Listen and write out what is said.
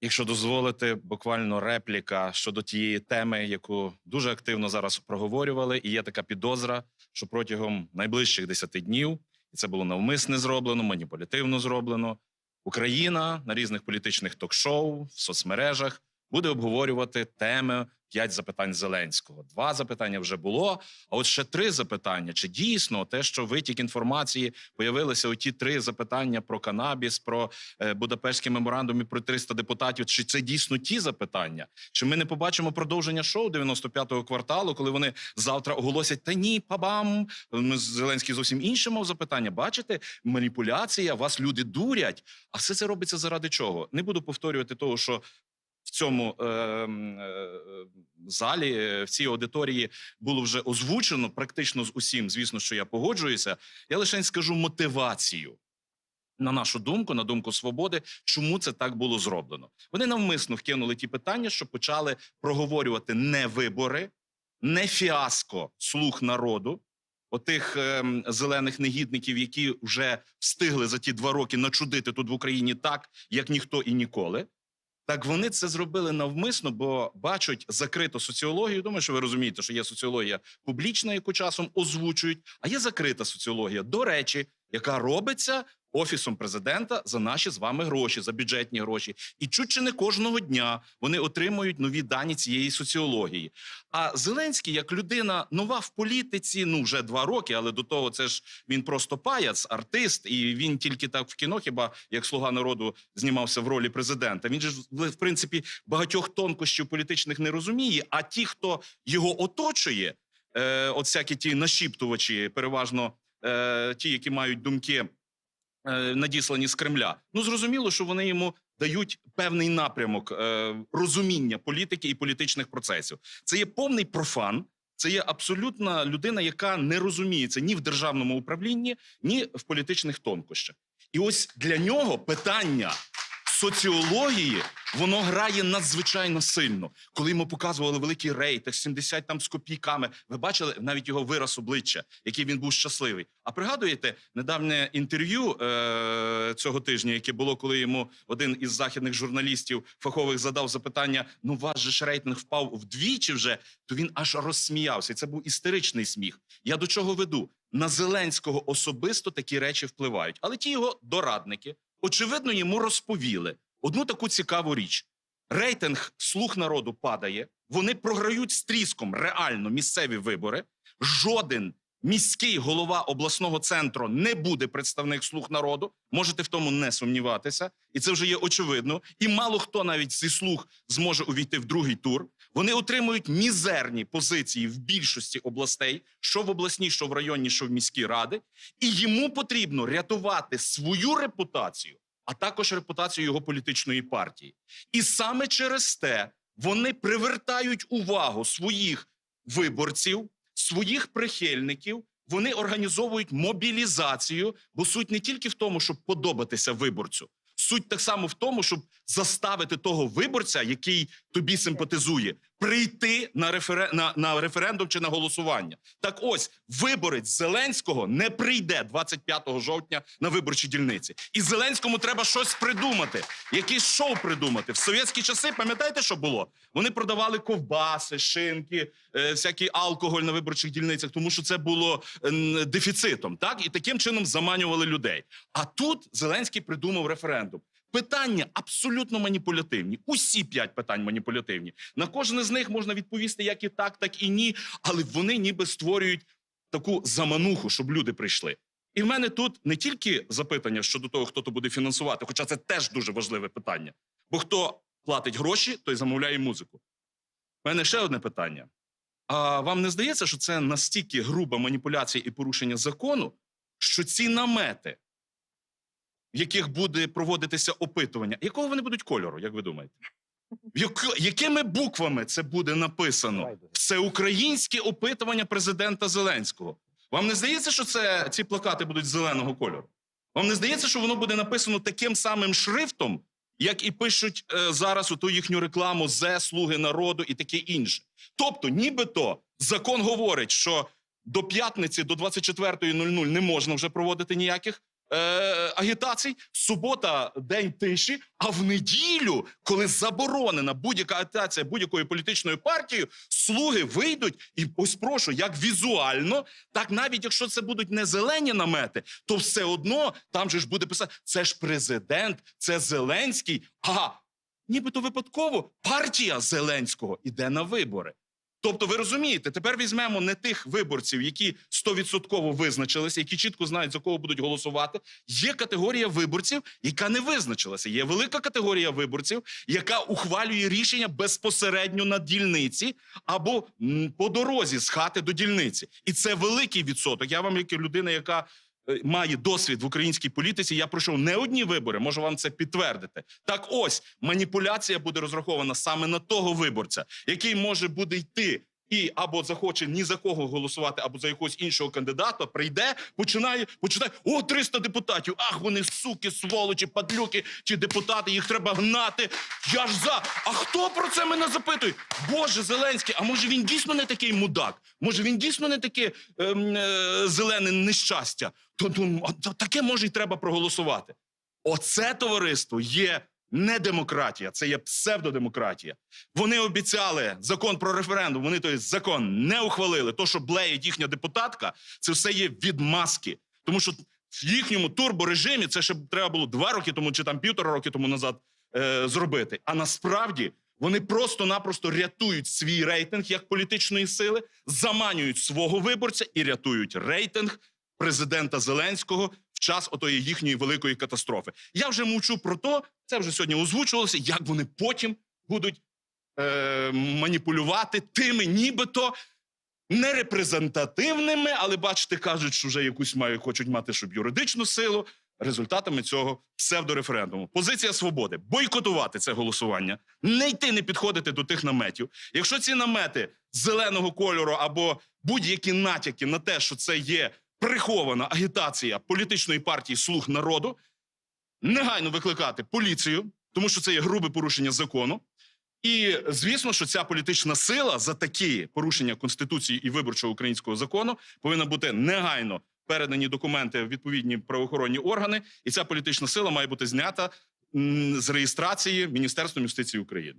Якщо дозволите, буквально репліка щодо тієї теми, яку дуже активно зараз проговорювали, і є така підозра, що протягом найближчих 10 днів, і це було навмисне зроблено, маніпулятивно зроблено. Україна на різних політичних ток-шоу в соцмережах буде обговорювати теми п'ять запитань Зеленського. Два запитання вже було. А от ще три запитання: чи дійсно те, що витік інформації появилися оті три запитання про канабіс, про е, Будапештський меморандум і про 300 депутатів? Чи це дійсно ті запитання? Чи ми не побачимо продовження шоу 95-го кварталу, коли вони завтра оголосять та ні, пабам? Зеленський зовсім інше мав запитання. Бачите, маніпуляція, вас люди дурять. А все це робиться заради чого? Не буду повторювати того, що в цьому е, е, залі, е, в цій аудиторії було вже озвучено практично з усім. Звісно, що я погоджуюся. Я лише скажу мотивацію. На нашу думку, на думку свободи, чому це так було зроблено? Вони навмисно вкинули ті питання, що почали проговорювати не вибори, не фіаско слух народу, отих ем, зелених негідників, які вже встигли за ті два роки начудити тут в Україні так, як ніхто і ніколи. Так вони це зробили навмисно, бо бачать закриту соціологію. Думаю, що ви розумієте, що є соціологія публічна, яку часом озвучують, а є закрита соціологія, до речі, яка робиться офісом президента за наші з вами гроші, за бюджетні гроші. І чуть чи не кожного дня вони отримують нові дані цієї соціології. А Зеленський, як людина нова в політиці, ну вже два роки, але до того це ж він просто паяц, артист, і він тільки так в кіно, хіба як слуга народу знімався в ролі президента. Він ж в принципі багатьох тонкощів політичних не розуміє. А ті, хто його оточує, е, от всякі ті нашіптувачі, переважно е, ті, які мають думки надіслані з Кремля. Ну зрозуміло, що вони йому дають певний напрямок е, розуміння політики і політичних процесів. Це є повний профан. Це є абсолютна людина, яка не розуміється ні в державному управлінні, ні в політичних тонкощах. І ось для нього питання соціології воно грає надзвичайно сильно. Коли йому показували великий рейтинг, 70 там з копійками. Ви бачили навіть його вираз обличчя, який він був щасливий. А пригадуєте недавнє інтерв'ю е- цього тижня, яке було, коли йому один із західних журналістів фахових задав запитання: ну ваш же ж рейтинг впав вдвічі вже, то він аж розсміявся. І це був істеричний сміх. Я до чого веду? На Зеленського особисто такі речі впливають, але ті його дорадники, очевидно, йому розповіли одну таку цікаву річ: рейтинг слух народу падає. Вони програють з тріском реально місцеві вибори. Жоден міський голова обласного центру не буде представник слух народу. Можете в тому не сумніватися, і це вже є очевидно. І мало хто навіть зі слух зможе увійти в другий тур. Вони отримують мізерні позиції в більшості областей, що в обласній, що в районній, що в міській ради, і йому потрібно рятувати свою репутацію, а також репутацію його політичної партії. І саме через те вони привертають увагу своїх виборців, своїх прихильників. Вони організовують мобілізацію, бо суть не тільки в тому, щоб подобатися виборцю. Суть так само в тому, щоб заставити того виборця, який тобі симпатизує, прийти на, рефере... на, на референдум чи на голосування. Так ось виборець Зеленського не прийде 25 жовтня на виборчі дільниці. І Зеленському треба щось придумати, якийсь шоу придумати. В совєтські часи пам'ятаєте, що було? Вони продавали ковбаси, шинки, е, всякий алкоголь на виборчих дільницях, тому що це було дефіцитом. Так і таким чином заманювали людей. А тут Зеленський придумав референдум. Питання абсолютно маніпулятивні. Усі п'ять питань маніпулятивні. На кожне з них можна відповісти як і так, так і ні. Але вони ніби створюють таку замануху, щоб люди прийшли. І в мене тут не тільки запитання щодо того, хто то буде фінансувати, хоча це теж дуже важливе питання. Бо хто платить гроші, той замовляє музику. У мене ще одне питання. А вам не здається, що це настільки груба маніпуляція і порушення закону, що ці намети, яких буде проводитися опитування, якого вони будуть кольору, як ви думаєте? Якими буквами це буде написано? Це українське опитування президента Зеленського. Вам не здається, що це ці плакати будуть зеленого кольору? Вам не здається, що воно буде написано таким самим шрифтом, як і пишуть е, зараз у ту їхню рекламу «Зе, слуги народу і таке інше. Тобто, нібито закон говорить, що до п'ятниці, до 24.00 не можна вже проводити ніяких е, агітацій, субота день тиші. А в неділю, коли заборонена будь-яка агітація будь-якою політичною партією, слуги вийдуть і ось прошу, як візуально, так навіть якщо це будуть не зелені намети, то все одно там же ж буде писати: це ж президент, це Зеленський. А нібито випадково партія Зеленського іде на вибори. Тобто, ви розумієте, тепер візьмемо не тих виборців, які стовідсотково визначилися, які чітко знають за кого будуть голосувати. Є категорія виборців, яка не визначилася. Є велика категорія виборців, яка ухвалює рішення безпосередньо на дільниці або по дорозі з хати до дільниці. І це великий відсоток. Я вам, як людина, яка має досвід в українській політиці, я пройшов не одні вибори, можу вам це підтвердити. Так ось маніпуляція буде розрахована саме на того виборця, який може буде йти. І або захоче ні за кого голосувати, або за якогось іншого кандидата, прийде, починає, починає. О, 300 депутатів! Ах, вони суки, сволочі, падлюки чи депутати, їх треба гнати. Я ж за. А хто про це мене запитує? Боже, Зеленський, а може він дійсно не такий мудак? Може він дійсно не таке ем, е, зелене нещастя? То, то таке може й треба проголосувати. Оце товариство є не демократія, це є псевдодемократія. Вони обіцяли закон про референдум. Вони той закон не ухвалили. То, що блеють їхня депутатка, це все є відмазки. Тому що в їхньому турборежимі це ще треба було два роки тому чи там півтора роки тому назад е, зробити. А насправді вони просто-напросто рятують свій рейтинг як політичної сили, заманюють свого виборця і рятують рейтинг президента Зеленського в час отої їхньої великої катастрофи. Я вже мовчу про то, це вже сьогодні озвучувалося, як вони потім будуть е, маніпулювати тими, нібито не репрезентативними, але бачите, кажуть, що вже якусь мають, хочуть мати, щоб юридичну силу. Результатами цього псевдореферендуму. Позиція свободи бойкотувати це голосування, не йти, не підходити до тих наметів. Якщо ці намети зеленого кольору або будь-які натяки на те, що це є прихована агітація політичної партії Слуг народу, негайно викликати поліцію, тому що це є грубе порушення закону. І звісно, що ця політична сила за такі порушення конституції і виборчого українського закону повинна бути негайно передані документи в відповідні правоохоронні органи, і ця політична сила має бути знята з реєстрації Міністерством юстиції України.